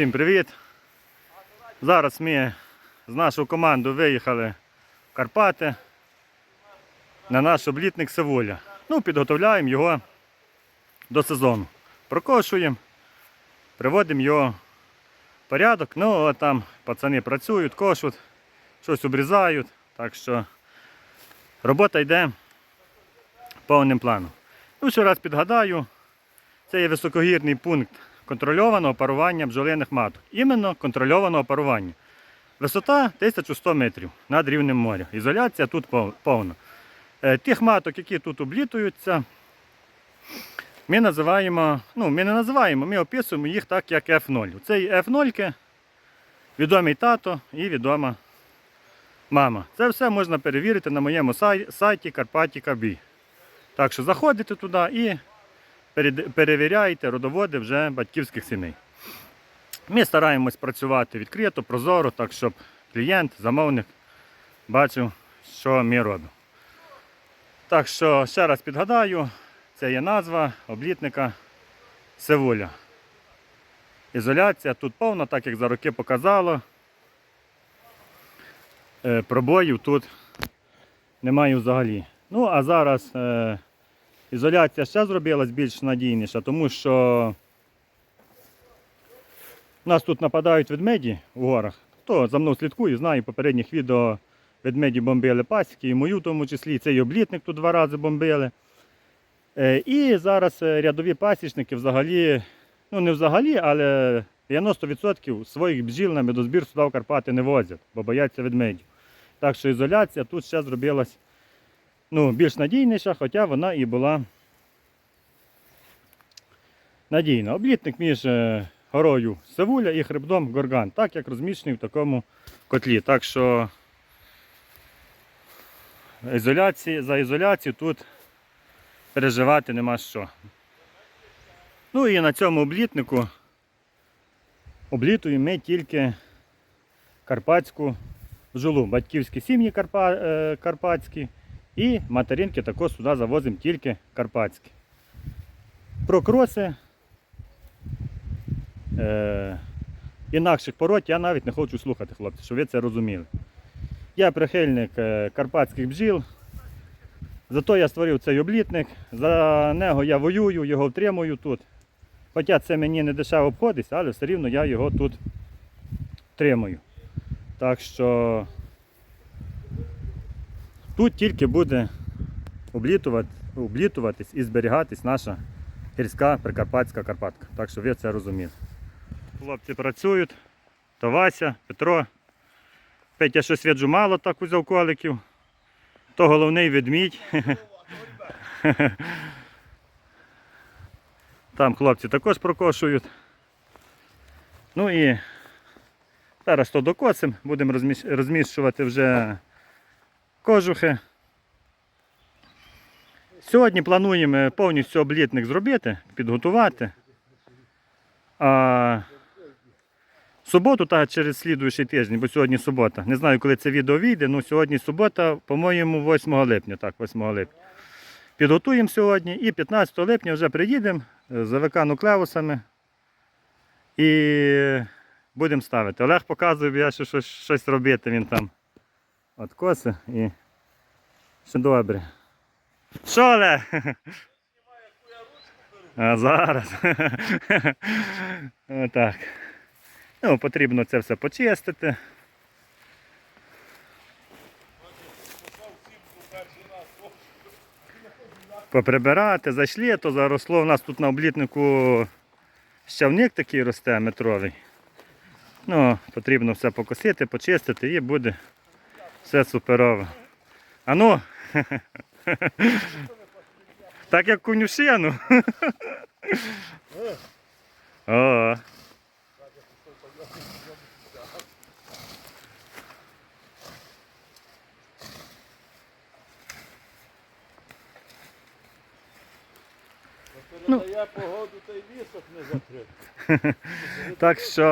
Всім привіт! Зараз ми з нашою командою виїхали в Карпати на наш облітник Севуля. Ну, підготовляємо його до сезону. Прокошуємо, приводимо його в порядок. Ну, а там пацани працюють, кошуть, щось обрізають. Так що робота йде повним планом. Ну, ще раз підгадаю, це є високогірний пункт контрольованого парування бджолиних маток. Іменно контрольованого парування. Висота 1100 метрів над рівнем моря. Ізоляція тут повна. Е, Тих маток, які тут облітуються, ми називаємо, ну, ми не називаємо, ми описуємо їх так, як F0. Це F0, відомий тато і відома мама. Це все можна перевірити на моєму сайті Карпатіка. Так що заходите туди і перевіряйте родоводи вже батьківських сімей. Ми стараємось працювати відкрито, прозоро, так щоб клієнт, замовник бачив, що ми робимо. Так що ще раз підгадаю, це є назва облітника Севуля. Ізоляція тут повна, так як за роки показало. Е, Пробоїв тут немає взагалі. Ну, а зараз е, ізоляція ще зробилась більш надійніша, тому що нас тут нападають ведмеді у горах. Хто за мною слідкує, знає попередніх відео ведмеді бомбили пасіки, і мою в тому числі, цей облітник тут два рази бомбили. Е, І зараз е, рядові пасічники взагалі, ну не взагалі, але 90% своїх бджіл на медозбір сюди в Карпати не возять, бо бояться ведмедів. Так що ізоляція тут ще зробилась ну, більш надійніша, хоча вона і була надійна. Облітник між е, горою Севуля і хребдом Горган, так як розміщений в такому котлі. Так що ізоляції, за ізоляцію тут переживати нема що. Ну і на цьому облітнику облітуємо ми тільки карпатську бджолу. Батьківські сім'ї карпа, е, карпатські і материнки також сюди завозимо тільки карпатські. Про кроси е, інакших пород я навіть не хочу слухати, хлопці, щоб ви це розуміли. Я прихильник е, карпатських бджіл. Зато я створив цей облітник. За нього я воюю, його втримую тут. Хоча це мені не дешево обходиться, але все рівно я його тут тримаю. Так що тут тільки буде облітувати, облітуватись і зберігатись наша гірська прикарпатська Карпатка. Так що ви це розуміли. Хлопці працюють, то Вася, Петро. Петя щось віджу мало так узяв коликів. То головний ведмідь. Там хлопці також прокошують. Ну і зараз то докосимо, будемо розміщувати вже кожухи. Сьогодні плануємо повністю облітник зробити, підготувати. А суботу та через слідуючий тиждень, бо сьогодні субота. Не знаю, коли це відео вийде, але сьогодні субота, по-моєму, 8 липня. Так, 8 липня. Підготуємо сьогодні і 15 липня вже приїдемо з АВК нуклеусами і будемо ставити. Олег показує, я ще щось, щось робити, він там от коси і все добре. Що, Олег? А зараз. Отак. Ну, потрібно це все почистити. Поприбирати, зайшли, то заросло. У нас тут на облітнику щавник такий росте метровий. Ну, потрібно все покосити, почистити і буде все суперово. А ну! Так як конюшину. О. Ну. Я погоду той лісок не закрив. Так що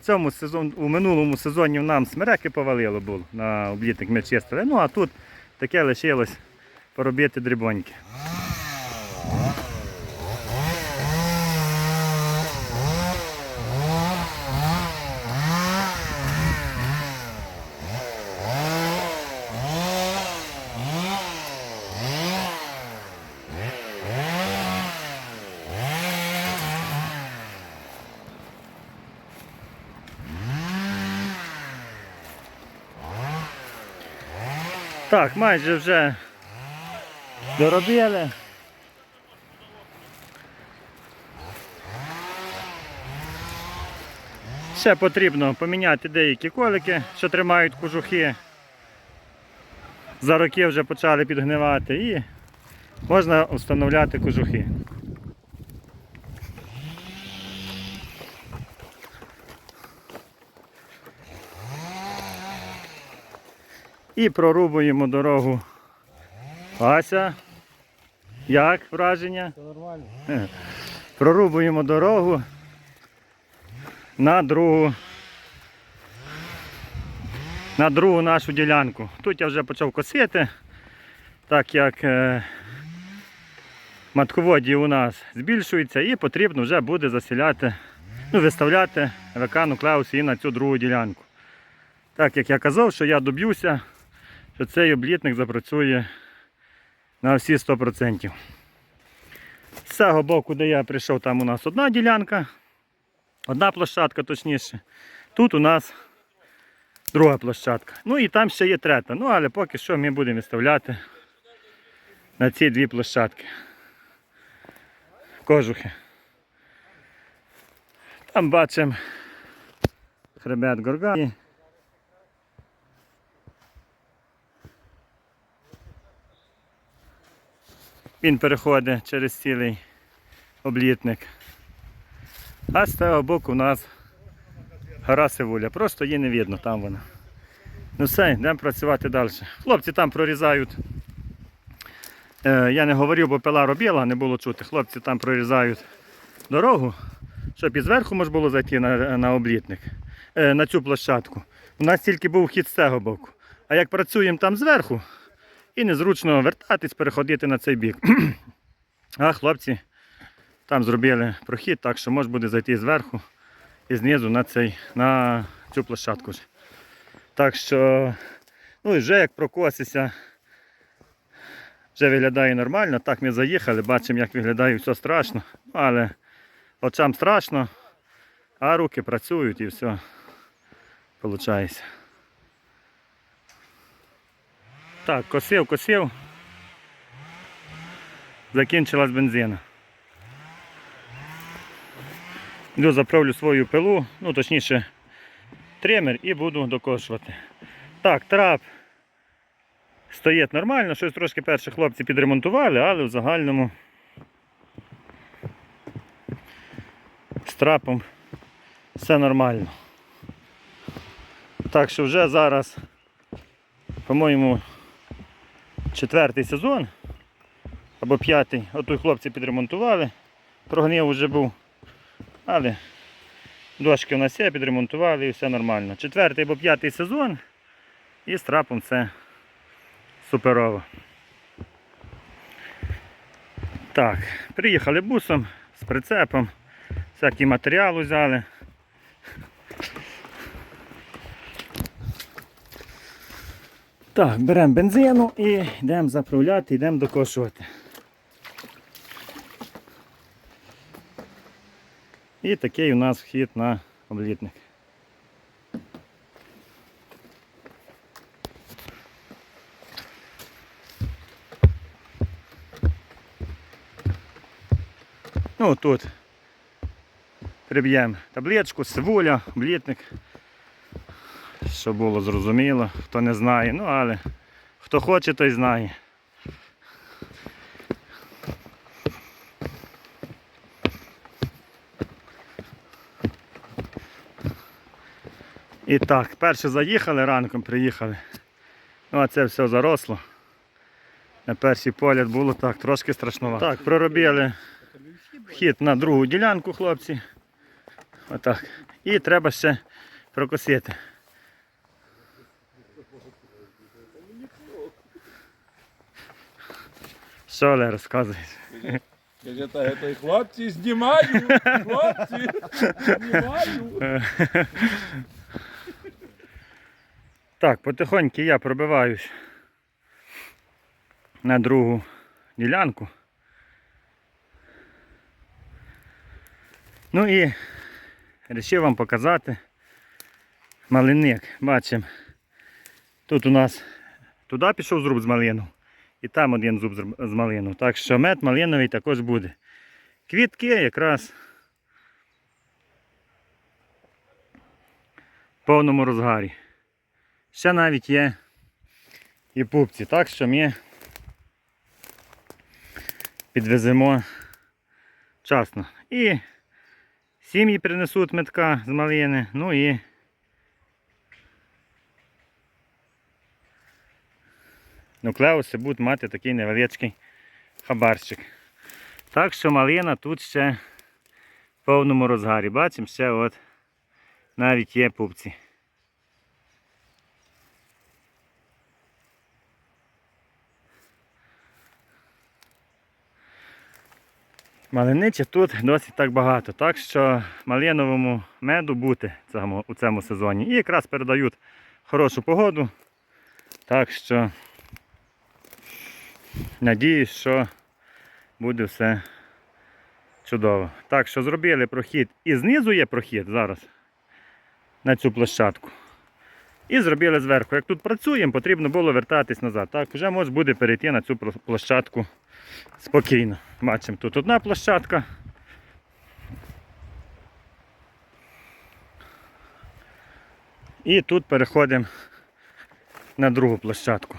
в цьому сезон, у минулому сезоні нам смереки повалило було на облітник ми чистили. Ну а тут таке лишилось поробити дрібоньки. Так, майже вже доробили. Ще потрібно поміняти деякі колики, що тримають кожухи. За роки вже почали підгнивати і можна встановляти кожухи. І прорубуємо дорогу. Ася, як враження? Це нормально. Прорубуємо дорогу на другу. На другу нашу ділянку. Тут я вже почав косити, так як е, матководі у нас збільшується і потрібно вже буде засіляти, ну, виставляти ВК нуклеус і на цю другу ділянку. Так як я казав, що я доб'юся, що цей облітник запрацює на всі 100%. З цього боку, де я прийшов, там у нас одна ділянка, одна площадка точніше. Тут у нас друга площадка. Ну і там ще є третя. Ну, але поки що ми будемо виставляти на ці дві площадки. Кожухи. Там бачимо хребет горга. Він переходить через цілий облітник. А з того боку у нас гора Сивуля. Просто її не видно, там вона. Ну все, йдемо працювати далі. Хлопці там прорізають. Е, я не говорив, бо пила робила, не було чути. Хлопці там прорізають дорогу, щоб і зверху можна було зайти на, на облітник, е, на цю площадку. У нас тільки був вхід з цього боку. А як працюємо там зверху, і незручно вертатись, переходити на цей бік. А хлопці там зробили прохід, так що можна буде зайти зверху і знизу на, цей, на цю площадку. Так що, ну і вже як прокоситься, вже виглядає нормально. Так ми заїхали, бачимо, як виглядає все страшно. Але очам страшно, а руки працюють і все виходить. Так, косив, косив. Закінчилась бензина. Йду заправлю свою пилу, ну точніше тример і буду докошувати. Так, трап стоїть нормально, щось трошки перші хлопці підремонтували, але в загальному з трапом все нормально. Так що вже зараз, по-моєму, четвертий сезон або п'ятий. Отут хлопці підремонтували. Прогнив вже був. Але дошки у нас є, підремонтували і все нормально. Четвертий або п'ятий сезон і з трапом це суперово. Так, приїхали бусом з прицепом, всякий матеріал взяли. Так, беремо бензину і йдемо заправляти, йдемо докошувати. І такий у нас вхід на облітник. Ну тут приб'ємо табличку, сивуля, облітник. Щоб було зрозуміло, хто не знає, ну але хто хоче, той знає. І так, перше заїхали, ранком приїхали. Ну а це все заросло. На перший погляд було так, трошки страшновато. Так, проробили вхід на другу ділянку, хлопці. Отак. І треба ще прокосити. Розказуєш? Каже, та я той хлопці знімаю, хлопці, знімаю. Так, потихоньку я пробиваюсь на другу ділянку. Ну і вирішив вам показати малинник. Бачимо, тут у нас туди пішов зруб з малину. І там один зуб з- малину. Так що мед малиновий також буде. Квітки якраз в повному розгарі. Ще навіть є і пупці. Так що ми підвеземо вчасно. І сім'ї принесуть метка з малини, ну і нуклеуси будуть мати такий невеличкий хабарчик. Так що малина тут ще в повному розгарі. Бачимо, ще от навіть є пупці. Малиничі тут досить так багато, так що малиновому меду бути у цьому сезоні. І якраз передають хорошу погоду. Так що надіюсь, що буде все чудово. Так що зробили прохід. І знизу є прохід зараз на цю площадку. І зробили зверху. Як тут працюємо, потрібно було вертатись назад. Так, вже можна буде перейти на цю площадку спокійно. Бачимо, тут одна площадка. І тут переходимо на другу площадку.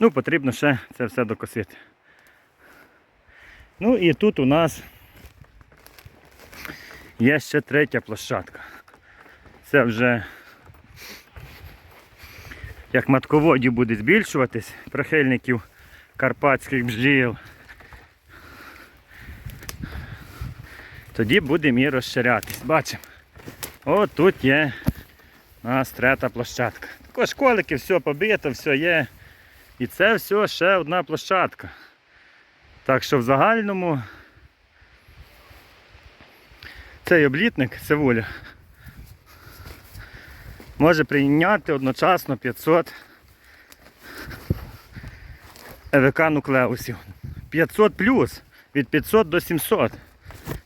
Ну, потрібно ще це все докосити. Ну і тут у нас є ще третя площадка. Це вже як матководі буде збільшуватись, прихильників карпатських бджіл. Тоді будемо і розширятись. Бачимо. От тут є у нас третя площадка. Також колики, все побито, все є. І це все ще одна площадка. Так що в загальному цей облітник Севуля може прийняти одночасно 500 ЕВК нуклеусів. 500 плюс від 500 до 700.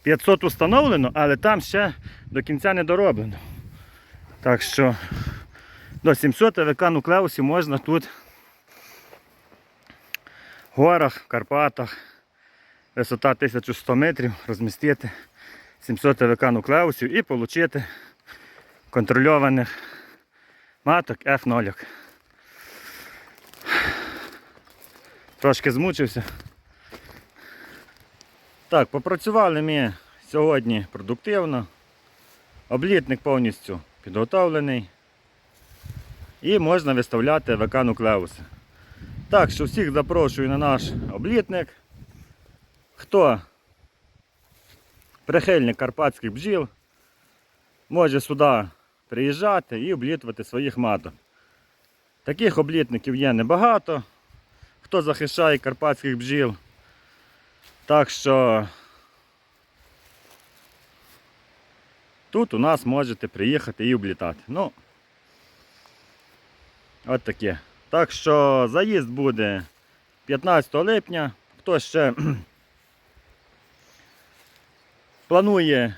500 установлено, але там ще до кінця не дороблено. Так що до 700 ЕВК нуклеусів можна тут горах, в Карпатах, висота 1100 метрів, розмістити 700 ЕВК нуклеусів і отримати контрольованих маток F0. Трошки змучився. Так, попрацювали ми сьогодні продуктивно. Облітник повністю підготовлений. І можна виставляти ВК нуклеуси. Так що всіх запрошую на наш облітник. Хто прихильник карпатських бджіл, може сюди приїжджати і облітувати своїх маток. Таких облітників є небагато, хто захищає карпатських бджіл. Так що тут у нас можете приїхати і облітати. Ну, от таке. Так що заїзд буде 15 липня. Хто ще планує,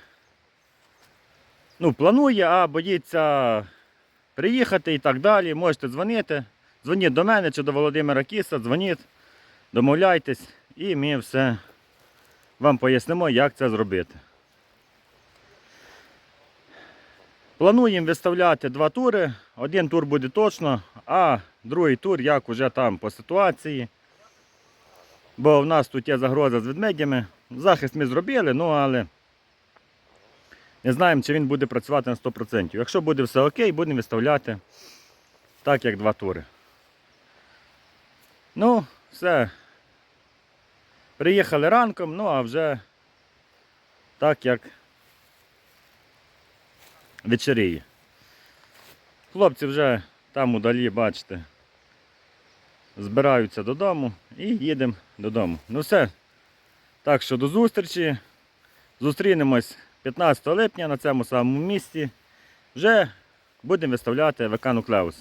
ну, планує, а боїться приїхати і так далі, можете дзвонити. Дзвоніть до мене чи до Володимира Кіса, дзвоніть, домовляйтесь і ми все вам пояснимо, як це зробити. Плануємо виставляти два тури. Один тур буде точно, а другий тур як уже там по ситуації. Бо в нас тут є загроза з ведмедями. Захист ми зробили, ну але не знаємо, чи він буде працювати на 100%. Якщо буде все окей, будемо виставляти так, як два тури. Ну, все. Приїхали ранком, ну а вже так як вечеріє. Хлопці вже там удалі, бачите, збираються додому і їдемо додому. Ну все. Так що до зустрічі. Зустрінемось 15 липня на цьому самому місці. Вже будемо виставляти ВК Нуклеус.